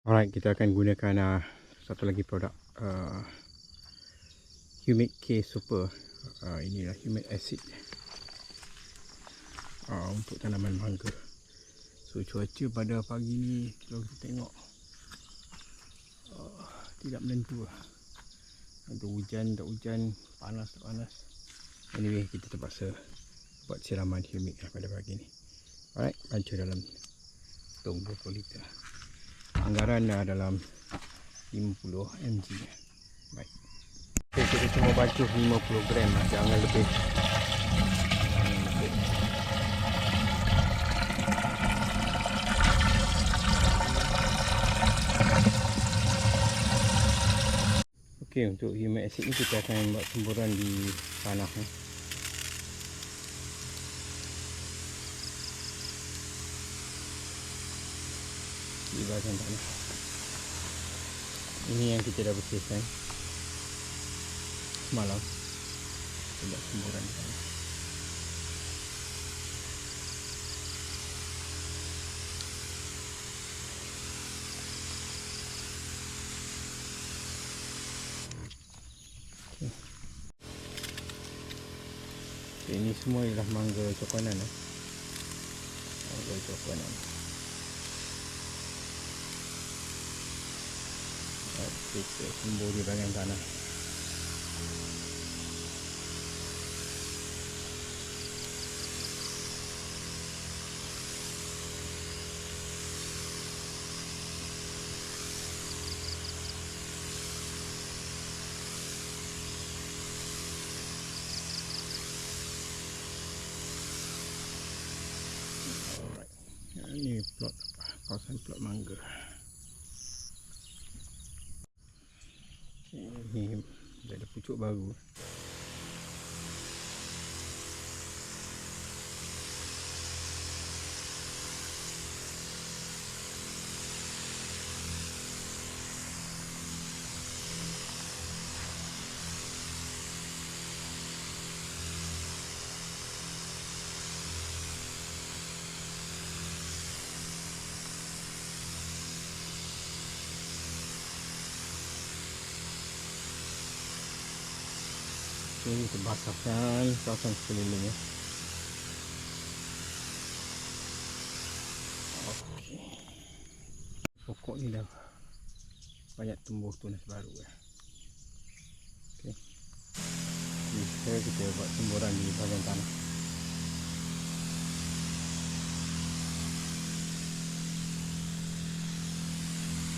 Alright, kita akan gunakan uh, satu lagi produk uh, Humid K Super. Uh, inilah humid acid uh, untuk tanaman mangga. So cuaca pada pagi ni kalau kita tengok uh, tidak menentu lah. Ada hujan, tak hujan, panas, tak panas. Anyway, kita terpaksa buat siraman humid lah pada pagi ni. Alright, baca dalam tong 20 liter anggaran dah dalam 50 mg baik. Okay, kita cuma basuh 50 gram lah. Jangan lebih. Okey untuk humic acid ni kita akan buat semburan di tanah eh. Di bahagian tanah ini yang kita dah bersihkan semalam buat semburan di tanah Okay, ini semua ialah mangga cokonan eh. Mangga cokonan. Kita sembur di bahagian tanah Ini plot kawasan plot mangga. Ini dah ada pucuk baru. Ini kita basahkan kawasan sekeliling ya. Okey. Pokok ni dah banyak tumbuh tunas baru ya. Okey. Jadi kita buat semburan di bahagian tanah.